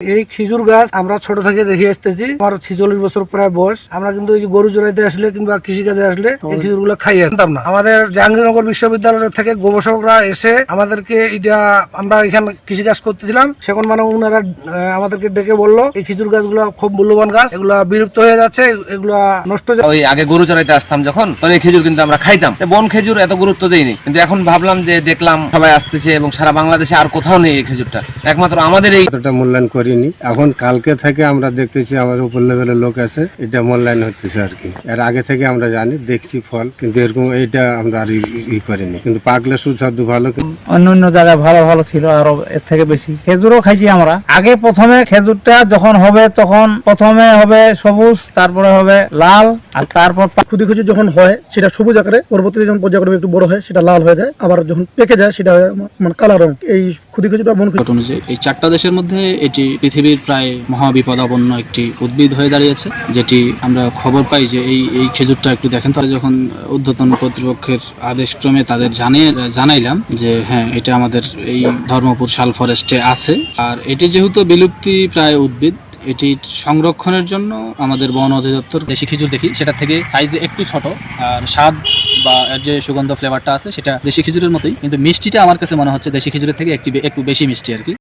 এই খেজুর গাছ আমরা ছোট থেকে দেখে আসতেছি। আমার ছিচল্লিশ বছর প্রায় বয়স। আমরা কিন্তু এই যে গরু চড়াইতে আসলে কিংবা কৃষি কাজে আসলে এই খেজুরগুলো খাইয়ে আনতাম না। আমাদের জাহাঙ্গীরনগর বিশ্ববিদ্যালয় থেকে গবেষকরা এসে আমাদেরকে এটা আমরা এখানে কৃষি কাজ করতেছিলাম। সেখন মানে ওনারা আমাদেরকে ডেকে বলল এই খেজুর গাছগুলো খুব মূল্যবান গাছ। এগুলা বিলুপ্ত হয়ে যাচ্ছে। এগুলা নষ্ট হয়ে যাচ্ছে। ওই আগে গরু চড়াইতে আসতাম যখন তখন এই খেজুর কিন্তু আমরা খাইতাম। বন খেজুর এত গুরুত্ব দেইনি কিন্তু এখন ভাবলাম যে দেখলাম সবাই আসতেছে এবং সারা বাংলাদেশে আর কোথাও নেই এই খেজুরটা। একমাত্র আমাদের এই মূল্যায়ন মূল্যায়ন করিনি। এখন কালকে থেকে আমরা দেখতেছি আমার উপর লেভেলের লোক আছে। এটা মূল্যায়ন হতেছে আর কি। এর আগে থেকে আমরা জানি দেখছি ফল কিন্তু এরকম এইটা আমরা আর ই- করিনি। কিন্তু পাকলে সুস্বাদু ভালো কিন্তু অন্য অন্য জায়গায় ভালো ভালো ছিল আরও এর থেকে বেশি। খেজুরও খাইছি আমরা। আগে প্রথমে খেজুরটা যখন হবে তখন প্রথমে হবে সবুজ তারপরে হবে লাল আর তারপর ক্ষুদি ক্ষুদি যখন হয় সেটা সবুজ আকারে পরবর্তীতে যখন পর্যায়ক্রমে একটু বড় হয় সেটা লাল হয়ে যায়। আবার যখন পেকে যায় সেটা মানে কালা রং এই ক্ষুদিটা বন রিপোর্ট অনুযায়ী এই চারটা দেশের মধ্যে এটি পৃথিবীর প্রায় মহাবিপদাপন্ন একটি উদ্ভিদ হয়ে দাঁড়িয়েছে, যেটি আমরা খবর পাই যে এই এই খেজুরটা একটু দেখেন তাহলে যখন ঊর্ধ্বতন কর্তৃপক্ষের আদেশক্রমে তাদের জানিয়ে, জানাইলাম যে হ্যাঁ এটা আমাদের এই ধর্মপুর শাল ফরেস্টে আছে। আর এটি যেহেতু বিলুপ্তি প্রায় উদ্ভিদ, এটি সংরক্ষণের জন্য আমাদের বন অধিদপ্তর দেশি খেজুর দেখি, সেটা থেকে সাইজে একটু ছোট। আর স্বাদ বা যে সুগন্ধ ফ্লেভারটা আছে, সেটা দেশি খেজুরের মতোই। কিন্তু মিষ্টিটা আমার কাছে মনে হচ্ছে দেশি খেজুরের থেকে একটু একটু বেশি মিষ্টি আর কি।